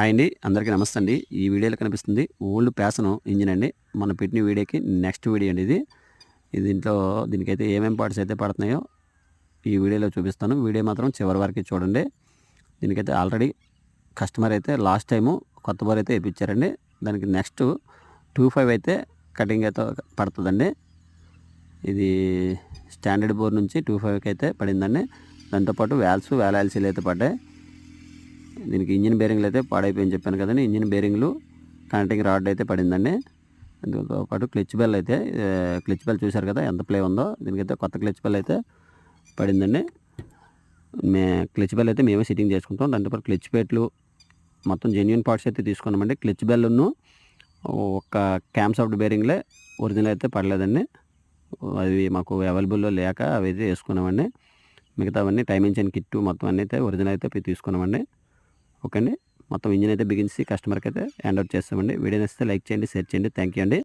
Hi అండి. అందరికీ నమస్తే అండి. ఈ వీడియోలో కనిపిస్తుంది ఓల్డ్ ప్యాసన్ ఇంజిన్ అండి. మనం పెట్టిన వీడియోకి నెక్స్ట్ వీడియో అండి ఇది. ఇది దీంట్లో దీనికైతే ఏమేమి పార్ట్స్ అయితే పడుతున్నాయో ఈ వీడియోలో చూపిస్తాను. వీడియో మాత్రం చివరి వరకు చూడండి. దీనికైతే ఆల్రెడీ కస్టమర్ అయితే లాస్ట్ టైము కొత్త బోర్ అయితే వేయించారండి దానికి నెక్స్ట్ టూ ఫైవ్ అయితే కటింగ్ అయితే పడుతుందండి. ఇది స్టాండర్డ్ బోర్ నుంచి టూ ఫైవ్కి అయితే పడిందండి. దాంతోపాటు వ్యాల్స్ వేలాల్సీలు అయితే పడ్డాయి. దీనికి ఇంజిన్ బేరింగ్లు అయితే పాడైపోయింది చెప్పాను కదండి. ఇంజిన్ బేరింగ్లు కనెక్టింగ్ రాడ్ అయితే పడిందండి. దీంతో పాటు క్లిచ్ బెల్ అయితే క్లిచ్ బెల్ చూశారు కదా ఎంత ప్లే ఉందో దీనికైతే కొత్త క్లిచ్ బెల్ అయితే పడిందండి. మే క్లిచ్ బెల్ అయితే మేమే సిట్టింగ్ చేసుకుంటాం. దాంతోపాటు క్లిచ్ పేట్లు మొత్తం జెన్యున్ పార్ట్స్ అయితే తీసుకున్నామండి. క్లిచ్ బెల్ను ఒక క్యామ్ సాఫ్ట్ బేరింగ్లే ఒరిజినల్ అయితే పడలేదండి. అవి మాకు అవైలబుల్లో లేక అవి అయితే వేసుకున్నామండి. మిగతావన్నీ టైమింగ్ చైన్ కిట్టు మొత్తం అన్నీ అయితే ఒరిజినల్ అయితే తీసుకున్నామండి. ఓకే అండి. మొత్తం ఇంజిన్ అయితే బిగించి కస్టమర్కి అయితే హ్యాండ్ అవుట్ చేస్తామండి. వీడియో నచ్చితే లైక్ చేయండి షేర్ చేయండి. థ్యాంక్ యూ అండి.